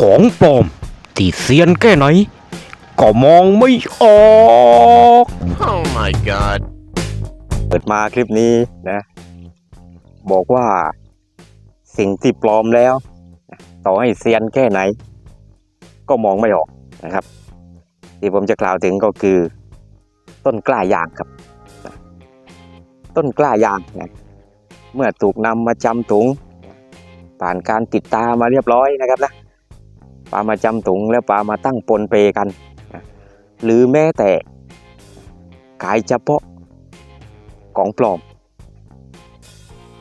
ของปลอม ที่เซียนแค่ไหน ก็มองไม่ออก Oh my god. เปิดมาคลิปนี้นะ บอกว่าสิ่งที่ปลอมแล้ว ต่อให้เซียนแค่ไหน ก็มองไม่ออกนะครับ ที่ผมจะกล่าวถึงก็คือ ต้นกล้ายางครับ ต้นกล้ายางนะเมื่อถูกนำมาจำถุงผ่านการติดตามาเรียบร้อยนะครับนะ ปลามาจำถุงแล้วปลามาตั้งปนเปกัน หรือแม้แต่ขายเฉพาะของปลอม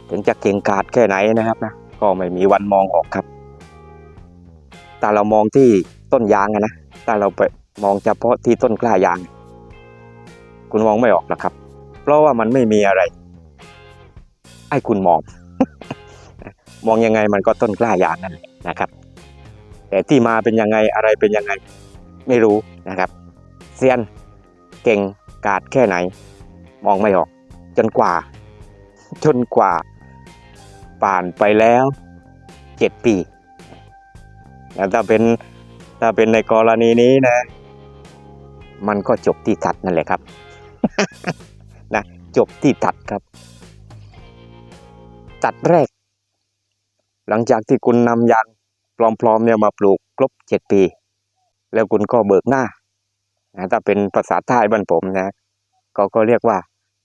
ถึงจะเก่งกาจแค่ไหนนะครับนะก็ไม่มีวันมองออกครับ แต่เรามองที่ต้นยางนะถ้าเราไปมองเฉพาะที่ต้นกล้ายาง คุณมองไม่ออกหรอกครับ เพราะว่ามันไม่มีอะไรให้คุณมอง มองยังไงมันก็ต้นกล้ายางนั่นแหละนะครับ แต่ที่มาเป็นยังไงอะไรเป็นยังไงไม่รู้นะครับเซียนเก่งกาจแค่ไหน มองไม่ออก จนกว่า จนกว่าผ่านไปแล้วเจ็ดปีถ้าเป็นถ้าเป็นในกรณีนี้นะ มันก็จบที่ตัดนั่นแหละครับนะจบที่ตัดครับ ตัดแรก หลังจากที่คุณนำยาง ปลอมๆเนี่ยมาปลูกครบเจ็ดปี แล้วคุณก็เบิกหน้านะถ้าเป็นภาษาใต้บ้านผมนะก็ก็เรียกว่า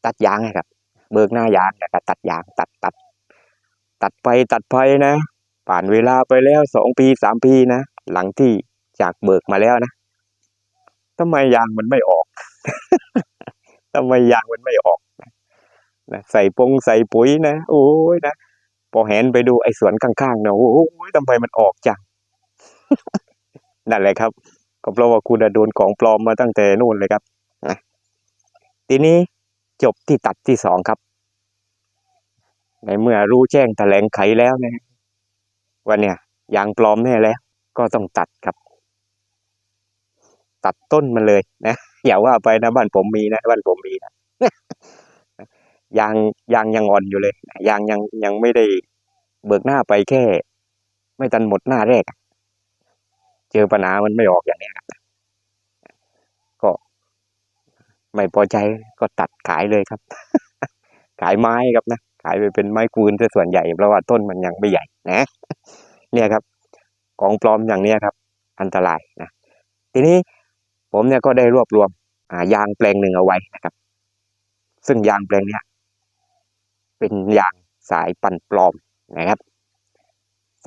ตัดยางนะครับ เบิกหน้ายางแล้วก็ตัดยางตัดตัดตัดไปตัดไปนะ ผ่านเวลาไปแล้วสองปีสามปีนะหลังที่จากเบิกมาแล้วนะทำไมยางมันไม่ออกทำไมยางมันไม่ออกนะใส่ปงใส่ปุ๋ยนะโอ้ยนะ พอเห็นไปดูไอ้สวนข้างๆเนาะโอ้ยทำไมมันออกจังนั่นแหละครับก็เพราะว่าคุณโดนของปลอมมาตั้งแต่นู่นเลยครับนะทีนี้จบที่ตัดที่สองครับ ในเมื่อรู้แจ้งแถลงไขแล้วนะว่าเนี่ยยางปลอมแน่แล้ว ก็ต้องตัดครับ ตัดต้นมันเลยนะอย่าว่าไปนะบ้านผมมีนะบ้านผมมีนะ ยางยางยังอ่อนอยู่เลยยางยังยังไม่ได้เบิกหน้าไปแค่ ไม่ทันหมดหน้าแรกเจอปัญหามันไม่ออกอย่างนี้ก็ไม่พอใจก็ตัดขายเลยครับ ขายไม้ครับนะขายไปเป็นไม้คูนส่วนใหญ่เพราะว่าต้นมันยังไม่ใหญ่นะ เนี่ยครับ ของปลอมอย่างเนี้ยครับ อันตรายนะทีนี้ผมเนี่ยก็ได้รวบรวมอ่ายางแปลงหนึ่งเอาไว้นะครับ ซึ่งยางแปลงเนี้ย เป็นยางสายปันปลอมนะครับ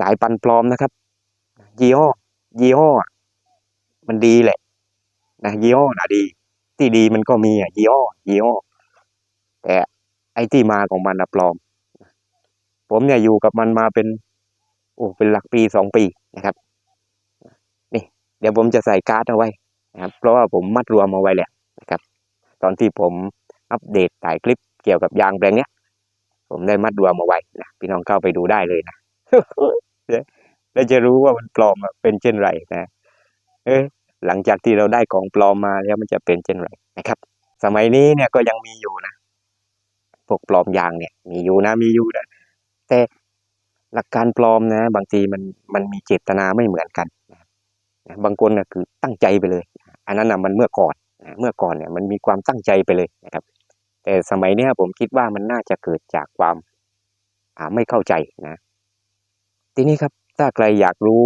สายปันปลอมนะครับ ยี่ห้อ ยี่ห้อ มันดีแหละ นะยี่ห้อนะดี ที่ดีมันก็มีอะยี่ห้อยี่ห้อแต่ไอ้ที่มาของมันอะปลอม ผมเนี่ยอยู่กับมันมาเป็นโอ้เป็นหลักปีสองปีนะครับนี่เดี๋ยวผมจะใส่การ์ดเอาไว้นะครับ เพราะว่าผมมัดรวมเอาไว้แหละนะครับ ตอนที่ผมอัปเดตถ่ายคลิปเกี่ยวกับยางแปลงเนี้ย ผมได้มัดรวมเอาไว้นะพี่น้องเข้าไปดูได้เลยนะแล้วจะรู้ว่ามันปลอมอะเป็นเช่นไรนะเออหลังจากที่เราได้ของปลอมมาแล้วมันจะเป็นเช่นไรนะครับ สมัยนี้เนี่ยก็ยังมีอยู่นะพวกปลอมยางเนี่ย มีอยู่นะมีอยู่นะแต่หลักการปลอมนะ บางทีมันมันมีเจตนาไม่เหมือนกันนะบางคนนะคือตั้งใจไปเลย อันนั้นนะมันเมื่อก่อนนะเมื่อก่อนเนี่ยมันมีความตั้งใจไปเลยนะครับ แต่สมัยนี้ผมคิดว่ามันน่าจะเกิดจากความาไม่เข้าใจนะ ทีนี้ครับถ้าใครอยากรู้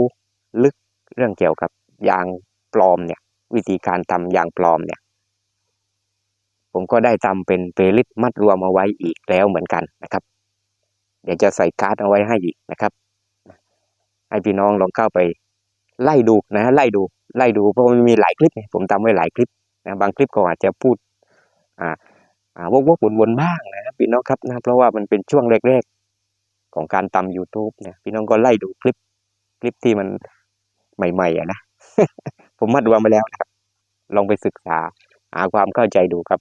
ลึกเรื่องเกี่ยวกับยางปลอมเนี่ยวิธีการทำยางปลอมเนี่ย ผมก็ได้ทำเป็นเพลย์ลิสต์มัดรวมเอาไว้อีกแล้วเหมือนกันนะครับ เดี๋ยวจะใส่การ์ดเอาไว้ให้อีกนะครับ ให้พี่น้องลองเข้าไปไล่ดูนะไล่ดูไล่ดูเพราะมันมีหลายคลิปผมทำไว้หลายคลิปนะบางคลิปก็อาจจะพูดอ่า วกวกวนวนๆบ้างนะพี่น้องครับนะเพราะว่ามันเป็นช่วงแรกๆของการทำ YouTube เนี่ยพี่น้องก็ไล่ดูคลิปคลิปที่มันใหม่ๆอะนะผมมัดรวมไปแล้วนะครับ ลองไปศึกษาหาความเข้าใจดูครับ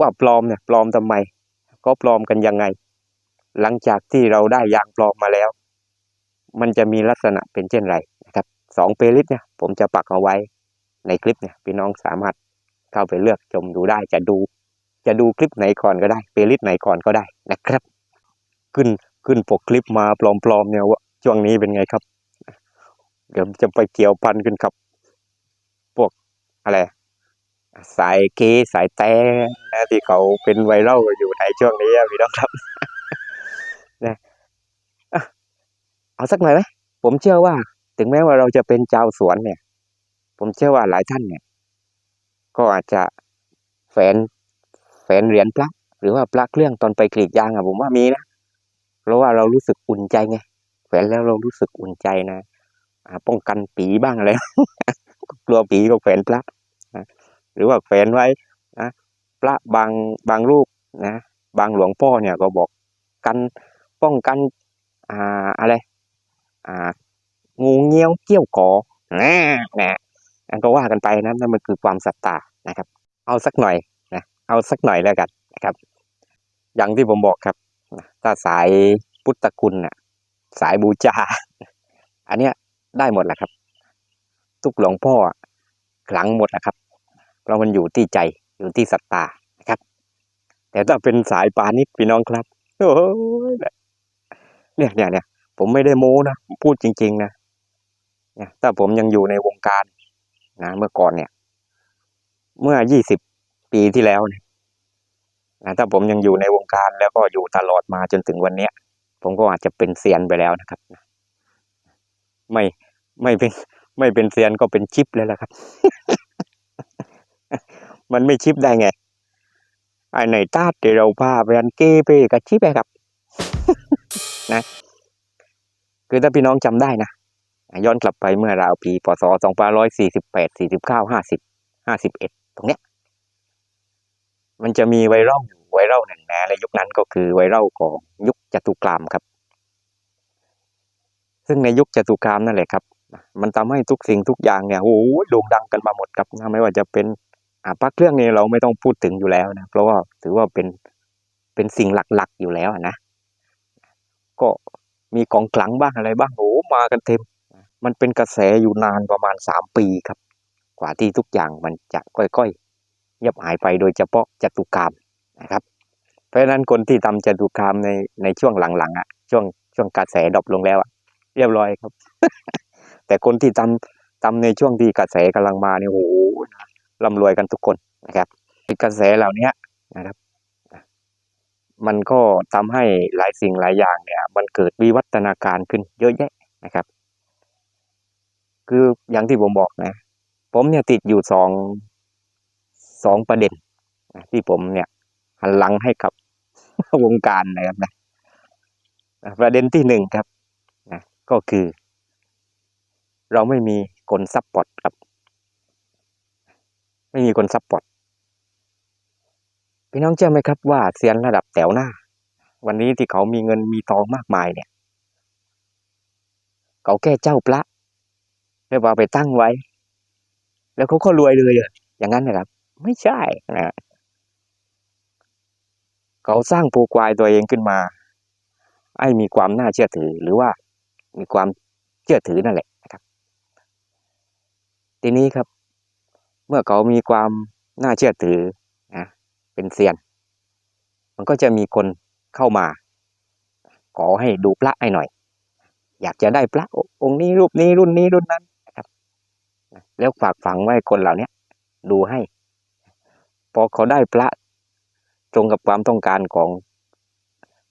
ว่าปลอมเนี่ยปลอมทำไม ก็ปลอมกันยังไง หลังจากที่เราได้ยางปลอมมาแล้ว มันจะมีลักษณะเป็นเช่นไรนะครับสองเพลย์ลิสต์เนี่ยผมจะปักเอาไว้ในคลิปเนี่ยพี่น้องสามารถเข้าไปเลือกชมดูได้จะดู จะดูคลิปไหนก่อนก็ได้เพลย์ลิสต์ไหนก่อนก็ได้นะครับ ขึ้นขึ้นปกคลิปมาปลอมๆเนี่ยว่าช่วงนี้เป็นไงครับ เดี๋ยวจะไปเกี่ยวพันกันกับพวกอะไรสายเกย์สายแต่นะที่เขาเป็นไวรัลอยู่ในช่วงนี้พี่น้องครับนะอะเอาสักหน่อยไหมผมเชื่อว่า ถึงแม้ว่าเราจะเป็นชาวสวนเนี่ย ผมเชื่อว่าหลายท่านเนี่ย ก็อาจจะแฝน แฝนเหรียญพระหรือว่าพระเครื่องตอนไปกรีดยางอะผมว่ามีนะเพราะว่าเรารู้สึกอุ่นใจไงแฝนแล้วเรารู้สึกอุ่นใจนะป้องกันปีบ้างอะไรกลัวปีก็แฝนพระหรือว่าแฝนไว้นะพระบางบางรูปนะบางหลวงพ่อเนี่ยก็บอกกันป้องกันอ่าอะไรอ่างูเงี้ยวเกี้ยวกอนะนะอันก็ว่ากันไปนะนั่นมันคือความศรัทธานะครับ เอาสักหน่อย เอาสักหน่อยแล้วกันนะครับ อย่างที่ผมบอกครับถ้าสายพุทธคุณน่ะ สายบูชาอันเนี้ยได้หมดแหละครับ ทุกหลวงพ่อขลังหมดนะครับ เพราะมันอยู่ที่ใจอยู่ที่ศรัทธานะครับ แต่ถ้าเป็นสายปานิชพี่น้องครับโอ้ยเนี่ยเนี่ยเนี่ยผมไม่ได้โม้นะพูดจริง ๆ นะเนี่ยถ้าผมยังอยู่ในวงการนะเมื่อก่อนเนี่ย เมื่อยี่สิบ ปีที่แล้วเนี่ยนะถ้าผมยังอยู่ในวงการแล้วก็อยู่ตลอดมาจนถึงวันเนี้ย ผมก็อาจจะเป็นเซียนไปแล้วนะครับ ไม่ไม่เป็น ไม่เป็นเซียนก็เป็นชิปแล้วล่ะครับ มันไม่ชิปได้ไงไอ้ไหนตาดเดี๋ยวเราพาไปอันเก้ไปกับชิปไปครับ นะ คือถ้าพี่น้องจำได้นะย้อนกลับไปเมื่อราวปีพศสองพันร้อยสี่สิบแปดสี่สิบเก้าห้าสิบห้าสิบเอ็ดตรงเนี้ย มันจะมีไวรัลอยู่ไวรัลหนึ่งนะในยุคนั้นก็คือไวรัลของยุคจตุคามครับ ซึ่งในยุคจตุคามนั่นแหละครับ มันทำให้ทุกสิ่งทุกอย่างเนี่ยโอ้โหโด่งดังกันมาหมดครับไม่ว่าจะเป็นอ่าปักเครื่องนี้เราไม่ต้องพูดถึงอยู่แล้วนะ เพราะว่าถือว่าเป็นเป็นสิ่งหลักๆอยู่แล้วนะ ก็มีของขลังบ้างอะไรบ้างโอ้มากันเต็ม มันเป็นกระแสอยู่นานประมาณสามปีครับ กว่าที่ทุกอย่างมันจะค่อยๆ เงียบหายไปโดยเฉพาะจตุคามนะครับ เพราะฉะนั้นคนที่ทำจตุคามในในช่วงหลังๆอะช่วงช่วงกระแสดรอปลงแล้วอะเรียบร้อยครับ แต่คนที่ทำทำในช่วงที่กระแสกำลังมาเนี่ยโอ้โหร่ำรวยกันทุกคนนะครับกระแสเหล่านี้นะครับ มันก็ทำให้หลายสิ่งหลายอย่างเนี่ย มันเกิดวิวัฒนาการขึ้นเยอะแยะนะครับ คืออย่างที่ผมบอกนะ ผมเนี่ยติดอยู่สอง สองประเด็นที่ผมเนี่ยหันหลังให้กับวงการนะครับนะประเด็นที่หนึ่งครับนะก็คือ เราไม่มีคนซัพพอร์ตครับ ไม่มีคนซัพพอร์ตพี่น้องเชื่อไหมครับว่าเซียนระดับแถวหน้า วันนี้ที่เขามีเงินมีทองมากมายเนี่ย เขาแค่เจ้าพระแล้วเอาไปตั้งไว้ แล้วเขาก็รวยเลยอย่างนั้นนะครับ ไม่ใช่นะเขาสร้างโปรไฟล์ตัวเองขึ้นมา ให้มีความน่าเชื่อถือหรือว่ามีความเชื่อถือนั่นแหละนะครับ ทีนี้ครับ เมื่อเขามีความน่าเชื่อถือนะเป็นเซียน มันก็จะมีคนเข้ามา ขอให้ดูพระให้หน่อย อยากจะได้พระองค์นี้รูปนี้รุ่นนี้รุ่นนั้นนะครับ แล้วฝากฝังไว้คนเหล่านี้ดูให้ พอเขาได้พระตรงกับความต้องการของ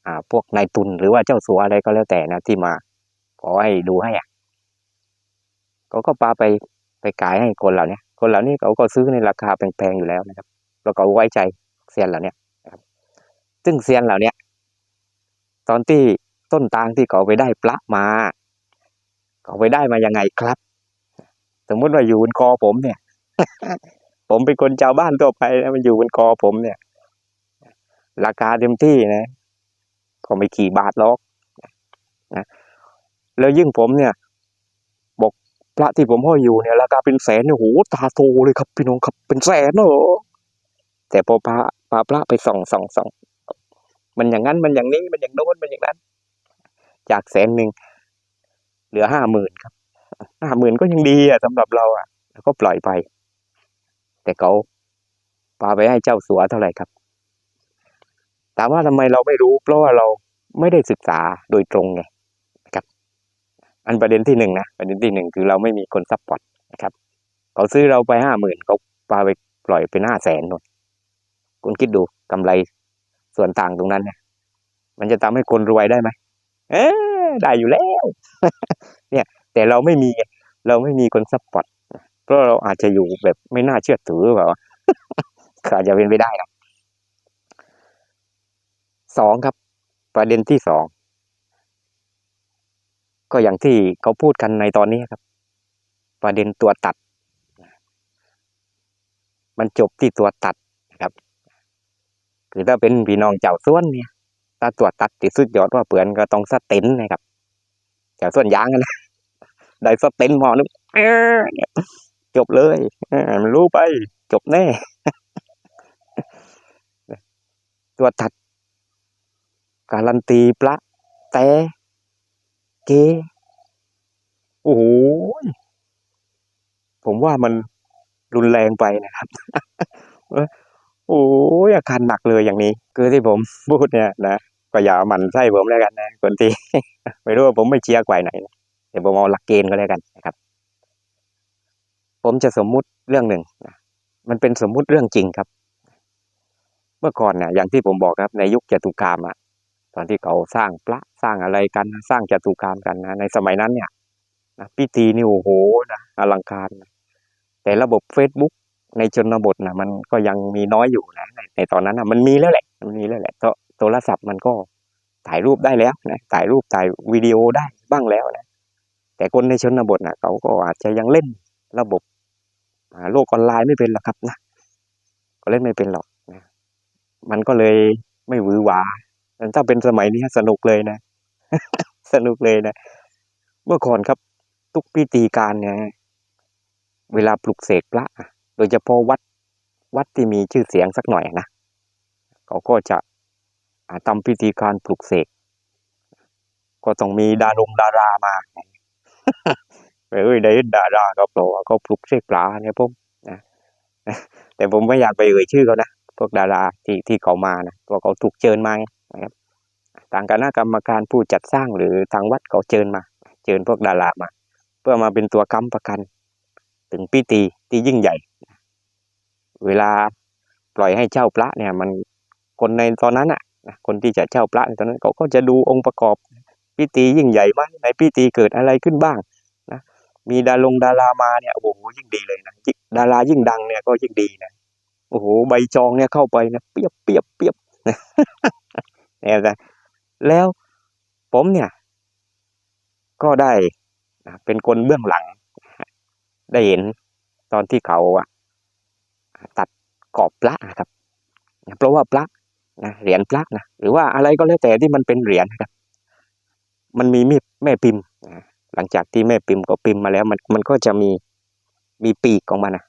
อ่าพวกนายทุนหรือว่าเจ้าสัวอะไรก็แล้วแต่นะที่มาขอให้ดูให้อะเขาก็ปาไปไปขายให้คนเหล่านี้คนเหล่านี้เขาก็ซื้อในราคาแพงๆอยู่แล้วนะครับแล้วก็ไว้ใจเซียนเหล่านี้นะครับ ซึ่งเซียนเหล่านี้ตอนที่ต้นตางที่เขาไปได้พระมา เขาไปได้มายังไงครับ สมมติว่าอยู่บนคอผมเนี่ย ผมเป็นคนชาวบ้านทั่วไปนะมันอยู่บนคอผมเนี่ย ราคาเต็มที่นะก็ไม่กี่บาทหรอกนะแล้วยิ่งผมเนี่ย บอกพระที่ผมห้อยอยู่เนี่ยราคาเป็นแสนเนี่ยโหตาโตเลยครับพี่น้องครับเป็นแสนเนอะแต่พอพระพาพระไปส่องส่องส่องมันอย่างนั้นมันอย่างนี้มันอย่างโน้นมันอย่างนั้น จากแสนหนึ่งเหลือห้าหมื่นครับห้าหมื่นก็ยังดีอะสำหรับเราอะแล้วก็ปล่อยไป แต่เขาพาไปให้เจ้าสัวเท่าไหร่ครับ ถามว่าทำไมเราไม่รู้ เพราะว่าเราไม่ได้ศึกษาโดยตรงไงนะครับ อันประเด็นที่หนึ่งนะประเด็นที่หนึ่งคือเราไม่มีคนซัพพอร์ตนะครับ เขาซื้อเราไปห้าหมื่นเขาปาไปปล่อยเป็นห้าแสนนนคุณคิดดูกำไรส่วนต่างตรงนั้นเนี่ย มันจะทำให้คนรวยได้ไหมเออได้อยู่แล้ว เนี่ย แต่เราไม่มีไงเราไม่มีคนซัพพอร์ต เพราะเราอาจจะอยู่แบบไม่น่าเชื่อถือหรือเปล่าอาจจะเป็นไปได้นะสองครับ ประเด็นที่สองก็อย่างที่เขาพูดกันในตอนนี้ครับ ประเด็นตัวตัด มันจบที่ตัวตัดนะครับ คือถ้าเป็นพี่น้องเจ้าส่วนเนี่ยถ้าตัวตัดที่สุดยอดว่าเปลือนก็ต้องสเต็นนะครับเจ้าส่วนยางกันนะได้สเต็นหมอนึงเอ้อเนี่ย จบเลยมันรู้ไป จบแน่ ตัวตัด การันตีปละแต่เกโอ้โหผมว่ามันรุนแรงไปนะครับเออโอ้ยอาการหนักเลยอย่างนี้ คือที่ผมพูดเนี่ยนะก็อย่าหมันไส้ผมแล้วกันนะคนที่ไม่รู้ว่าผมไม่เชียร์ฝ่ายไหนแต่ผมเอาหลักเกณฑ์ก็แล้วกันนะครับ ผมจะสมมุติเรื่องหนึ่งนะมันเป็นสมมุติเรื่องจริงครับ เมื่อก่อนเนี่ยอย่างที่ผมบอกครับในยุคจตุคามอะตอนที่เขาสร้างพระสร้างอะไรกันสร้างจตุคามกันนะในสมัยนั้นเนี่ยนะพิธีนี่โอ้โหนะอลังการนะแต่ระบบ Facebook ในชนบทนะมันก็ยังมีน้อยอยู่นะในตอนนั้นนะมันมีแล้วแหละมันมีแล้วแหละโทรศัพท์มันก็ถ่ายรูปได้แล้วนะถ่ายรูปถ่ายวิดีโอได้บ้างแล้วนะแต่คนในชนบทนะเขาก็อาจจะยังเล่นระบบ โลกออนไลน์ไม่เป็นหรอกครับนะก็เล่นไม่เป็นหรอกนะมันก็เลยไม่หวือหวาแต่ถ้าเป็นสมัยนี้สนุกเลยนะ สนุกเลยนะ เมื่อก่อนครับ ทุกพิธีการเนี่ยเวลาปลุกเสกพระโดยเฉพาะวัดวัดที่มีชื่อเสียงสักหน่อยนะเขาก็จะทำพิธีการปลุกเสกก็ต้องมีดารงดารามา เอ้ยได้ดาราก็เพราะว่เขาปลุกเสกปลาเนี่ยผมนะแต่ผมไม่อยากไปเอ่ยชื่อเขานะพวกดาราที่ที่เขามานะเพราะเขาถูกเชิญมานะครับทางคณะกรรมการผู้จัดสร้างหรือทางวัดเขาเชิญมา เชิญพวกดารามา เพื่อมาเป็นตัวค้ำประกัน ถึงพิธีที่ยิ่งใหญ่ เวลาปล่อยให้เช่าพระเนี่ย มันคนในตอนนั้นอะนะคนที่จะเช่าพระในตอนนั้นเขาก็จะดูองค์ประกอบพิธียิ่งใหญ่ไหมในพิธีเกิดอะไรขึ้นบ้าง มีดารงดารามาเนี่ยโอ้โหยิ่งดีเลยนะดารายิ่งดังเนี่ยก็ยิ่งดีนะโอ้โหใบจองเนี่ยเข้าไปนะเปียบเปียบเปียบเนี่ยนะแล้วผมเนี่ย ก็ได้เป็นคนเบื้องหลัง ได้เห็นตอนที่เขาอะตัดกรอบพระครับเพราะว่าพระนะเหรียญพระนะหรือว่าอะไรก็แล้วแต่ที่มันเป็นเหรียญครับ มันมีมีแม่พิมพ์ หลังจากที่แม่พิมก็พิมมาแล้ว มันมันก็จะมีมีปีกของมันนะ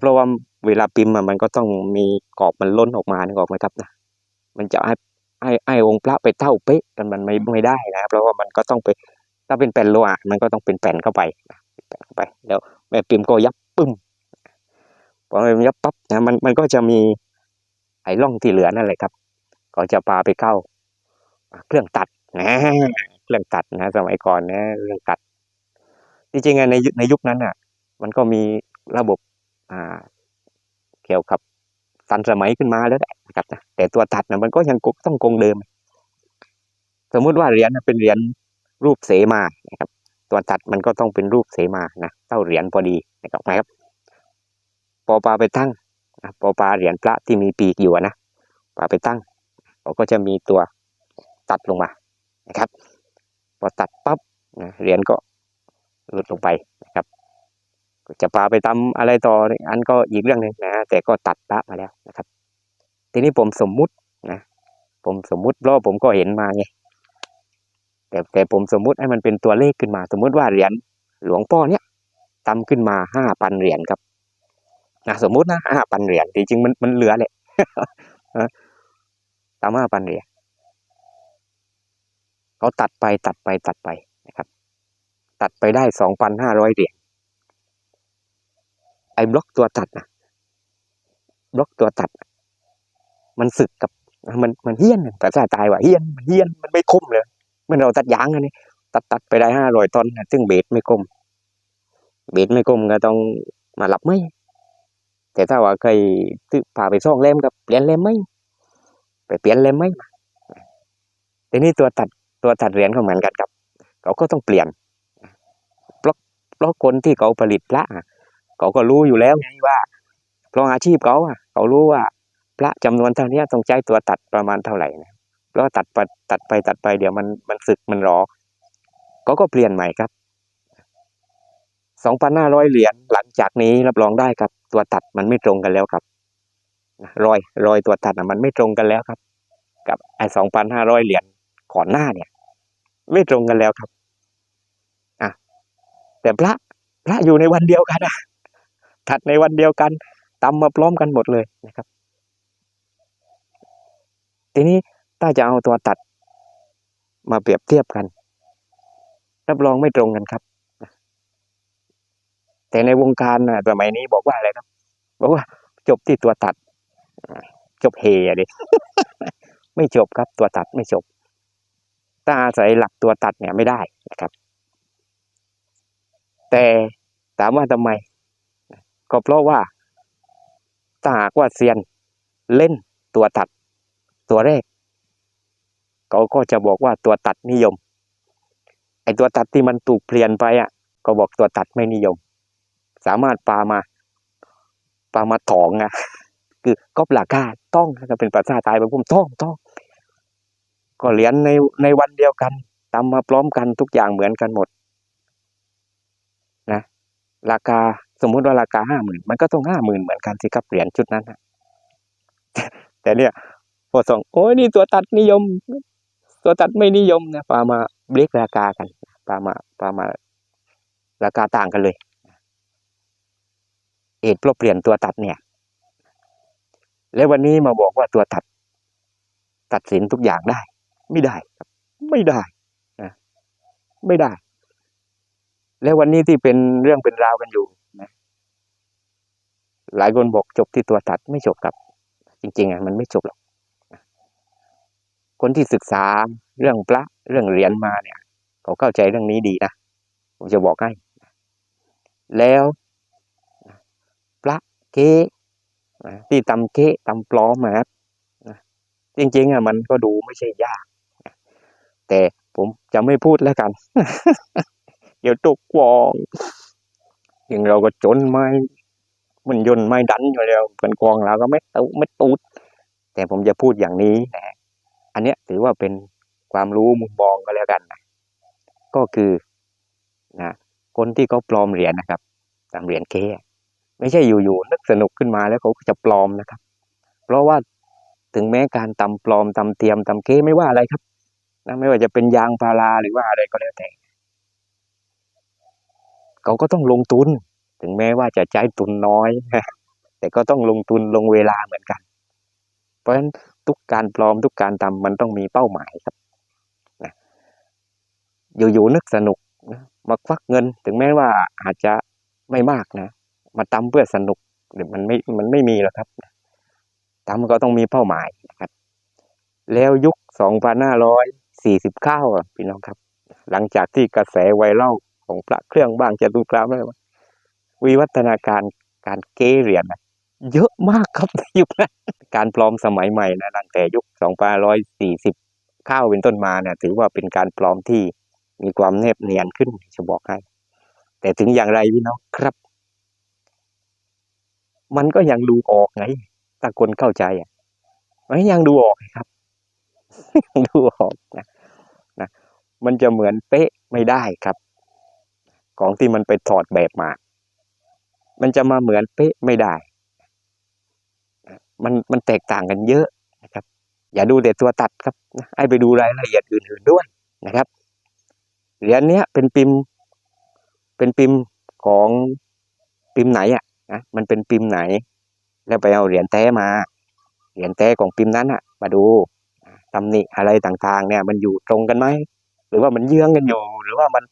เพราะว่าเวลาพิมพ์อะมันก็ต้องมีกรอบมันล้นออกมานึกออกไหมครับนะมันจะให้ให้ให้องค์พระไปเท่าเป๊ะกันมันไม่ไม่ได้นะเพราะว่ามันก็ต้องไปถ้าเป็นแผ่นโลหะมันก็ต้องเป็นแผ่นเข้าไปแผ่นเข้าไปแล้วแม่พิมก็ยับปึ้มพอม่พิมพ์ยับปั๊บนะมันมันก็จะมีไอ้ร่องที่เหลือนั่นแหละครับ ก็จะพาไปเข้าเครื่องตัดนะ เรื่องตัดนะสมัยก่อนนะเรื่องตัด จริงๆในในยุคนั้นอะ มันก็มีระบบอ่าเกี่ยวกับทันสมัยขึ้นมาแล้วแหละนะครับนะแต่ตัวตัดนะมันก็ยังต้องคงเดิม สมมุติว่าเหรียญเป็นเหรียญรูปเสมานะครับ ตัวตัดมันก็ต้องเป็นรูปเสมานะเท่าเหรียญพอดีนะครับนะครับพอปลาไปตั้งนะพอปลาเหรียญพระที่มีปีกอยู่นะปลาไปตั้งเขาก็จะมีตัวตัดลงมานะครับ พอตัดปั๊บนะเหรียญก็หลุดลงไปนะครับ จะพาไปทำอะไรต่ออันก็อีกเรื่องหนึ่งนะแต่ก็ตัดพระมาแล้วนะครับ ทีนี้ผมสมมุตินะผมสมมุติเพราะผมก็เห็นมาไงแต่แต่ผมสมมุติให้มันเป็นตัวเลขขึ้นมา สมมุติว่าเหรียญหลวงพ่อเนี้ยทำขึ้นมาห้าพันเหรียญครับนะสมมุตินะห้าพันเหรียญจริงๆมันมันเหลือแหละทำห้าพันเหรียญ เขาตัดไปตัดไปตัดไปนะครับ ตัดไปได้สองพันห้าร้อยเหรียญไอ้บล็อกตัวตัดนะบล็อกตัวตัด มันสึกกับมันมันเฮี้ยนภาษาตายว่าเฮี้ยนมันเฮี้ยนมันไม่คมเลยมันเราตัดยางอันนี้ตัดตัดไปได้ห้าร้อยต้นซึ่งเบสไม่กลมเบสไม่กลมก็ต้องมาหลับไหมแต่ถ้าว่าเคยซื้อพาไปซ่องเล่มกับเปลี่ยนเล่มไหมไปเปลี่ยนเล่มไหมทีนี้ตัวตัด ตัวตัดเหรียญก็เหมือนกันครับ เขาก็ต้องเปลี่ยนเพราะเพราะคนที่เขาผลิตพระเขาก็รู้อยู่แล้วไงว่าเพราะอาชีพเขาอะเขารู้ว่าพระจำนวนเท่านี้ต้องใช้ตัวตัดประมาณเท่าไหร่นะเพราะตัดไปตัดไปตัดไปเดี๋ยวมันมันสึกมันรอเขาก็เปลี่ยนใหม่ครับสองพันห้าร้อยเหรียญหลังจากนี้รับรองได้ครับ ตัวตัดมันไม่ตรงกันแล้วครับรอยรอยตัวตัดอะมันไม่ตรงกันแล้วครับ กับไอ้สองพันห้าร้อยเหรียญ ก่อนหน้าเนี่ย ไม่ตรงกันแล้วครับอะแต่พระพระอยู่ในวันเดียวกันอะตัดในวันเดียวกันตำมาพร้อมกันหมดเลยนะครับ ทีนี้ถ้าจะเอาตัวตัดมาเปรียบเทียบกัน รับรองไม่ตรงกันครับ แต่ในวงการนะสมัยนี้บอกว่าอะไรครับ บอกว่าจบที่ตัวตัด จบเฮอะดิไม่จบครับตัวตัดไม่จบ ถ้าอาศัยหลักตัวตัดเนี่ยไม่ได้นะครับ แต่ถามว่าทำไม ก็เพราะว่าถ้าหากว่าเซียนเล่นตัวตัดตัวแรกเขาก็จะบอกว่าตัวตัดนิยม ไอ้ตัวตัดที่มันถูกเปลี่ยนไปอะ ก็บอกตัวตัดไม่นิยม สามารถปามาปามาถองอะ คือก็ปลากาต้องถ้าเป็นภาษาไทยแบบผมต้องต้อง ก็เหรียญในในวันเดียวกันตำมาพร้อมกันทุกอย่างเหมือนกันหมดนะราคาสมมุติว่าราคาห้าหมื่นมันก็ต้องห้าหมื่นเหมือนกันสิครับเหรียญชุดนั้นนะแต่เนี่ยพอส่องโอ้ยนี่ตัวตัดนิยม ตัวตัดไม่นิยมนะปามาเบรกราคากันปามาปามาราคาต่างกันเลยเหตุเพราะเปลี่ยนตัวตัดเนี่ย แล้ววันนี้มาบอกว่าตัวตัด ตัดสินทุกอย่างได้ ไม่ได้ครับ ไม่ได้นะไม่ได้ แล้ววันนี้ที่เป็นเรื่องเป็นราวกันอยู่นะหลายคนบอกจบที่ตัวตัดไม่จบครับ จริงๆอะมันไม่จบหรอกคนที่ศึกษาเรื่องพระเรื่องเหรียญมาเนี่ยเขาเข้าใจเรื่องนี้ดีนะผมจะบอกให้แล้วพระเกที่ตำเก๊ตำปลอมนะครับจริงๆอะมันก็ดูไม่ใช่ยาก แต่ผมจะไม่พูดแล้วกัน เดี๋ยวตกวองอย่างเราก็จนไม้มันยนไม้ดันอยู่แล้วเป็นกองเราก็ไม่ตูไม่ตูด แต่ผมจะพูดอย่างนี้นะอันเนี้ยถือว่าเป็นความรู้มุมมองก็แล้วกันนะก็คือนะคนที่เขาปลอมเหรียญนะครับตามเหรียญเคอะไม่ใช่อยู่ๆนึกสนุกขึ้นมาแล้วเขาจะปลอมนะครับ เพราะว่าถึงแม้การตำปลอมตำเทียมตำเคไม่ว่าอะไรครับ นะไม่ว่าจะเป็นยางพาราหรือว่าอะไรก็แล้วแต่ เขาก็ต้องลงทุน ถึงแม้ว่าจะใช้ทุนน้อย แต่ก็ต้องลงทุนลงเวลาเหมือนกัน เพราะฉะนั้นทุกการปลอมทุกการทำมันต้องมีเป้าหมายครับนะอยู่ๆนึกสนุกนะมาควักเงิน ถึงแม้ว่าอาจจะไม่มากนะ มาทำเพื่อสนุกหรือมันไม่ มันไม่มีหรอกครับทำก็ต้องมีเป้าหมายนะครับ แล้วยุค2549อะพี่น้อยี่สิบเก้าพี่น้องครับ หลังจากที่กระแสไวรัลของพระเครื่องบ้างจตุคามแล้ววิวัฒนาการการเกเรียนเยอะมากครับในยุคนั้นการปลอมสมัยใหม่นะตั้งแต่ยุค2540ข้าวเป็นต้นมาเนี่ย ถือว่าเป็นการปลอมที่มีความแนบเนียนขึ้นจะบอกให้ แต่ถึงอย่างไรพี่น้องครับ มันก็ยังดูออกไงถ้าคนเข้าใจอะมันยังดูออกครับ ดูออกนะนะมันจะเหมือนเป๊ะไม่ได้ครับ ของที่มันไปถอดแบบมา มันจะมาเหมือนเป๊ะไม่ได้ มันมันแตกต่างกันเยอะนะครับ อย่าดูแต่ตัวตัดครับนะให้ไปดูรายละเอียดอื่นๆด้วยนะครับเหรียญเนี้ยเป็นพิมเป็นพิมของพิมไหนอะนะมันเป็นพิมไหน แล้วไปเอาเหรียญแท้มา เหรียญแท้ของพิมนั้นอะ มาดู ตำหนิอะไรต่างๆ เนี่ย มันอยู่ตรงกันไหมหรือว่ามันเยื้องกันอยู่ หรือว่ามัน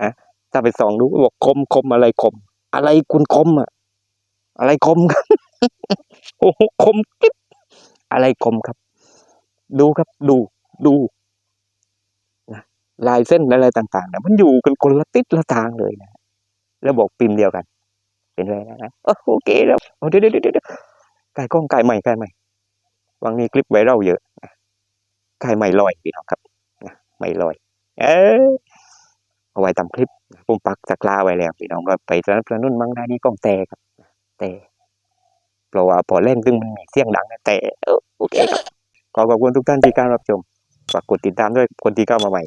อะถ้าไปส่องดูบอกคมคมอะไรคม อะไรคุณคมอะอะไรคมครับโอ้โหคมกิ๊บอะไรคมครับ ดูครับ ดูดูนะลายเส้นอะไรต่างๆเนี่ยมันอยู่กันคนละติดละทางเลยนะแล้วบอกพิมเดียวกัน เป็นไรนะนะโอเคแล้วเดี๋ยวเดี๋ยวเดี๋ยวเดี๋ยวไก่กล้องไก่ใหม่ไก่ใหม่วังนี้คลิปไวรัลเยอะ นะไม่ลอยพี่น้องครับไม่ลอย เออเอาไว้ทำคลิปผมปักตะกร้าไว้แล้วพี่น้องก็ไปสนับสนุนมั่งได้นี่กล้องแต่ครับ แต่เพราะว่าพอเล่นตึงมันมีเสียงดังนะแต่เออโอเคครับขอขอบคุณทุกท่านที่การรับชมฝากกดติดตามด้วยคนที่เข้ามาใหม่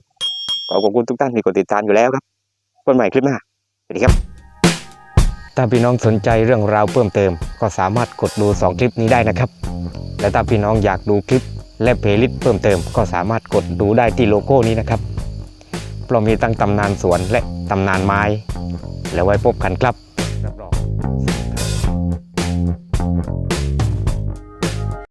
ขอขอบคุณทุกท่านที่กดติดตามอยู่แล้วครับคนใหม่คลิปหน้าสวัสดีครับถ้าพี่น้องสนใจเรื่องราวเพิ่มเติม ก็สามารถกดดู 2 คลิปนี้ได้นะครับ และถ้าพี่น้องอยากดูคลิป และเพลย์ลิสเพิ่มเติมก็สามารถกดดูได้ที่โลโก้นี้นะครับ เพราะมีตั้งตำนานสวนและตำนานไม้ แล้วไว้พบกันครับรับรอง